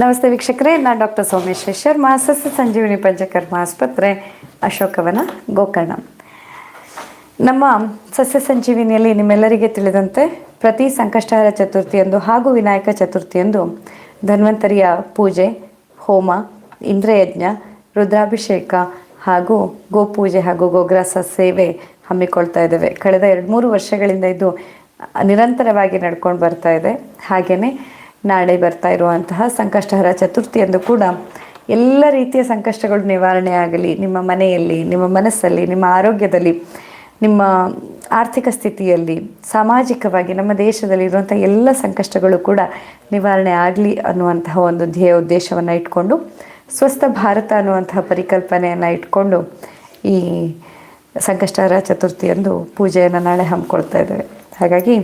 ನಮಸ್ತೆ ವೀಕ್ಷಕರೇ, ನಾನು ಡಾಕ್ಟರ್ ಸೋಮೇಶ್ವರ್ ಸಸ್ಯ ಸಂಜೀವಿನಿ ಪಂಚಕರ್ಮ ಆಸ್ಪತ್ರೆ, ಅಶೋಕವನ ಗೋಕರ್ಣ. ನಮ್ಮ ಸಸ್ಯ ಸಂಜೀವಿನಿಯಲ್ಲಿ ನಿಮ್ಮೆಲ್ಲರಿಗೆ ತಿಳಿದಂತೆ, ಪ್ರತಿ ಸಂಕಷ್ಟಹರ ಚತುರ್ಥಿಯಂದು ಹಾಗೂ ವಿನಾಯಕ ಚತುರ್ಥಿಯಂದು ಧನ್ವಂತರಿಯ ಪೂಜೆ, ಹೋಮ, ಇಂದ್ರಯಜ್ಞ, ರುದ್ರಾಭಿಷೇಕ ಹಾಗೂ ಗೋಪೂಜೆ ಹಾಗೂ ಗೋಗ್ರಾಸ ಸೇವೆ ಹಮ್ಮಿಕೊಳ್ತಾ ಇದ್ದೇವೆ. ಕಳೆದ ಎರಡು ಮೂರು ವರ್ಷಗಳಿಂದ ಇದು ನಿರಂತರವಾಗಿ ನಡ್ಕೊಂಡು ಬರ್ತಾ ಇದೆ. ಹಾಗೆಯೇ ನಾಳೆ ಬರ್ತಾ ಇರುವಂತಹ ಸಂಕಷ್ಟಹರ ಚತುರ್ಥಿಯಂದು ಕೂಡ ಎಲ್ಲ ರೀತಿಯ ಸಂಕಷ್ಟಗಳು ನಿವಾರಣೆ ಆಗಲಿ, ನಿಮ್ಮ ಮನೆಯಲ್ಲಿ, ನಿಮ್ಮ ಮನಸ್ಸಲ್ಲಿ, ನಿಮ್ಮ ಆರೋಗ್ಯದಲ್ಲಿ, ನಿಮ್ಮ ಆರ್ಥಿಕ ಸ್ಥಿತಿಯಲ್ಲಿ, ಸಾಮಾಜಿಕವಾಗಿ ನಮ್ಮ ದೇಶದಲ್ಲಿ ಇರುವಂಥ ಎಲ್ಲ ಸಂಕಷ್ಟಗಳು ಕೂಡ ನಿವಾರಣೆ ಆಗಲಿ ಅನ್ನುವಂತಹ ಒಂದು ಧ್ಯೇಯ ಉದ್ದೇಶವನ್ನು ಇಟ್ಕೊಂಡು, ಸ್ವಸ್ಥ ಭಾರತ ಅನ್ನುವಂತಹ ಪರಿಕಲ್ಪನೆಯನ್ನು ಇಟ್ಕೊಂಡು ಈ ಸಂಕಷ್ಟಹರ ಚತುರ್ಥಿಯಂದು ಪೂಜೆಯನ್ನು ನಾಳೆ ಹಮ್ಮಿಕೊಳ್ತಾ ಇದ್ದೇವೆ. ಹಾಗಾಗಿ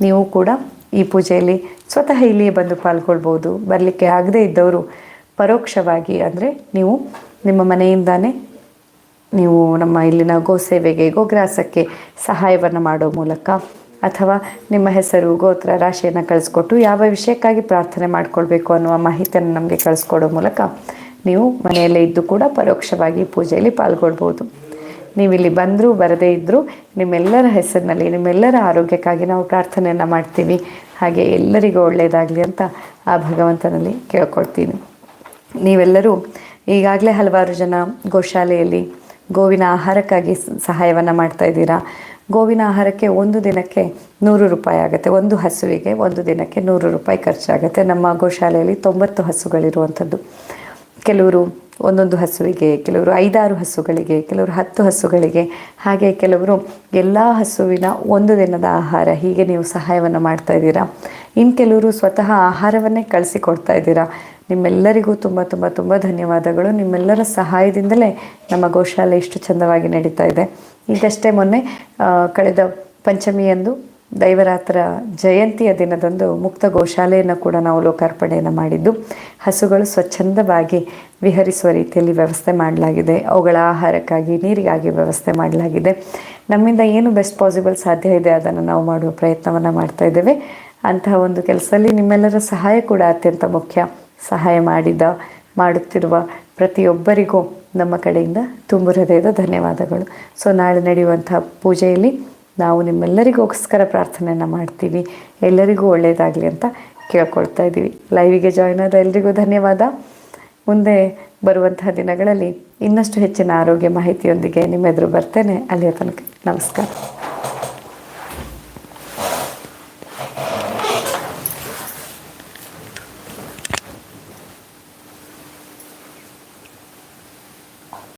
ನೀವು ಕೂಡ ಈ ಪೂಜೆಯಲ್ಲಿ ಸ್ವತಃ ಇಲ್ಲಿಯೇ ಬಂದು ಪಾಲ್ಗೊಳ್ಬೋದು ಬರಲಿಕ್ಕೆ ಆಗದೇ ಇದ್ದವರು ಪರೋಕ್ಷವಾಗಿ ಅಂದರೆ ನೀವು ನಿಮ್ಮ ಮನೆಯಿಂದಾನೇ ನೀವು ನಮ್ಮ ಇಲ್ಲಿನ ಗೋಸೇವೆಗೆ ಗೋಗ್ರಾಸಕ್ಕೆ ಸಹಾಯವನ್ನು ಮಾಡೋ ಮೂಲಕ ಅಥವಾ ನಿಮ್ಮ ಹೆಸರು, ಗೋತ್ರ, ರಾಶಿಯನ್ನು ಕಳಿಸ್ಕೊಟ್ಟು ಯಾವ ವಿಷಯಕ್ಕಾಗಿ ಪ್ರಾರ್ಥನೆ ಮಾಡಿಕೊಳ್ಬೇಕು ಅನ್ನುವ ಮಾಹಿತಿಯನ್ನು ನಮಗೆ ಕಳಿಸ್ಕೊಡೋ ಮೂಲಕ ನೀವು ಮನೆಯಲ್ಲೇ ಇದ್ದು ಕೂಡ ಪರೋಕ್ಷವಾಗಿ ಪೂಜೆಯಲ್ಲಿ ಪಾಲ್ಗೊಳ್ಬೋದು ನೀವು ಇಲ್ಲಿ ಬಂದರೂ, ಬರದೇ ಇದ್ದರೂ ನಿಮ್ಮೆಲ್ಲರ ಹೆಸರಿನಲ್ಲಿ, ನಿಮ್ಮೆಲ್ಲರ ಆರೋಗ್ಯಕ್ಕಾಗಿ ನಾವು ಪ್ರಾರ್ಥನೆಯನ್ನು ಮಾಡ್ತೀವಿ. ಹಾಗೆ ಎಲ್ಲರಿಗೂ ಒಳ್ಳೆಯದಾಗಲಿ ಅಂತ ಆ ಭಗವಂತನಲ್ಲಿ ಕೇಳ್ಕೊಳ್ತೀನಿ. ನೀವೆಲ್ಲರೂ ಈಗಾಗಲೇ ಹಲವಾರು ಜನ ಗೋಶಾಲೆಯಲ್ಲಿ ಗೋವಿನ ಆಹಾರಕ್ಕಾಗಿ ಸಹಾಯವನ್ನು ಮಾಡ್ತಾ ಇದ್ದೀರಾ? ಗೋವಿನ ಆಹಾರಕ್ಕೆ ಒಂದು ದಿನಕ್ಕೆ ನೂರು ರೂಪಾಯಿ ಆಗುತ್ತೆ. ಒಂದು ಹಸುವಿಗೆ ಒಂದು ದಿನಕ್ಕೆ ನೂರು ರೂಪಾಯಿ ಖರ್ಚಾಗುತ್ತೆ. ನಮ್ಮ ಗೋಶಾಲೆಯಲ್ಲಿ ತೊಂಬತ್ತು ಹಸುಗಳಿರುವಂಥದ್ದು. ಕೆಲವರು ಒಂದೊಂದು ಹಸುವಿಗೆ, ಕೆಲವರು ಐದಾರು ಹಸುಗಳಿಗೆ, ಕೆಲವರು ಹತ್ತು ಹಸುಗಳಿಗೆ, ಹಾಗೆ ಕೆಲವರು ಎಲ್ಲ ಹಸುವಿನ ಒಂದು ದಿನದ ಆಹಾರ ಹೀಗೆ ನೀವು ಸಹಾಯವನ್ನು ಮಾಡ್ತಾ ಇದ್ದೀರಾ? ಇನ್ನು ಕೆಲವರು ಸ್ವತಃ ಆಹಾರವನ್ನೇ ಕಳಿಸಿಕೊಡ್ತಾ ಇದ್ದೀರಾ? ನಿಮ್ಮೆಲ್ಲರಿಗೂ ತುಂಬ ತುಂಬ ತುಂಬ ಧನ್ಯವಾದಗಳು. ನಿಮ್ಮೆಲ್ಲರ ಸಹಾಯದಿಂದಲೇ ನಮ್ಮ ಗೋಶಾಲೆ ಇಷ್ಟು ಚಂದವಾಗಿ ನಡೀತಾ ಇದೆ. ಈಗಷ್ಟೇ ಮೊನ್ನೆ ಕಳೆದ ಪಂಚಮಿಯಂದು ದೈವರಾತ್ರ ಜಯಂತಿಯ ದಿನದಂದು ಮುಕ್ತ ಗೋಶಾಲೆಯನ್ನು ಕೂಡ ನಾವು ಲೋಕಾರ್ಪಣೆಯನ್ನು ಮಾಡಿದ್ದು, ಹಸುಗಳು ಸ್ವಚ್ಛಂದವಾಗಿ ವಿಹರಿಸುವ ರೀತಿಯಲ್ಲಿ ವ್ಯವಸ್ಥೆ ಮಾಡಲಾಗಿದೆ. ಅವುಗಳ ಆಹಾರಕ್ಕಾಗಿ, ನೀರಿಗಾಗಿ ವ್ಯವಸ್ಥೆ ಮಾಡಲಾಗಿದೆ. ನಮ್ಮಿಂದ ಏನು ಬೆಸ್ಟ್ ಪಾಸಿಬಲ್ ಸಾಧ್ಯ ಇದೆ ಅದನ್ನು ನಾವು ಮಾಡುವ ಪ್ರಯತ್ನವನ್ನು ಮಾಡ್ತಾ ಇದ್ದೇವೆ. ಅಂತಹ ಒಂದು ಕೆಲಸದಲ್ಲಿ ನಿಮ್ಮೆಲ್ಲರ ಸಹಾಯ ಕೂಡ ಅತ್ಯಂತ ಮುಖ್ಯ. ಸಹಾಯ ಮಾಡಿದ, ಮಾಡುತ್ತಿರುವ ಪ್ರತಿಯೊಬ್ಬರಿಗೂ ನಮ್ಮ ಕಡೆಯಿಂದ ತುಂಬು ಹೃದಯದ ಧನ್ಯವಾದಗಳು. ಸೊ, ನಾಳೆ ನಡೆಯುವಂತಹ ಪೂಜೆಯಲ್ಲಿ ನಾವು ನಿಮ್ಮೆಲ್ಲರಿಗೋಸ್ಕರ ಪ್ರಾರ್ಥನೆಯನ್ನು ಮಾಡ್ತೀವಿ. ಎಲ್ಲರಿಗೂ ಒಳ್ಳೆಯದಾಗಲಿ ಅಂತ ಕೇಳ್ಕೊಳ್ತಾ ಇದ್ದೀವಿ ಲೈವಿಗೆ ಜಾಯ್ನ್ ಆದ ಎಲ್ರಿಗೂ ಧನ್ಯವಾದ. ಮುಂದೆ ಬರುವಂತಹ ದಿನಗಳಲ್ಲಿ ಇನ್ನಷ್ಟು ಹೆಚ್ಚಿನ ಆರೋಗ್ಯ ಮಾಹಿತಿಯೊಂದಿಗೆ ನಿಮ್ಮೆದುರು ಬರ್ತೇನೆ. ಅಲ್ಲಿಯ ತನಕ ನಮಸ್ಕಾರ.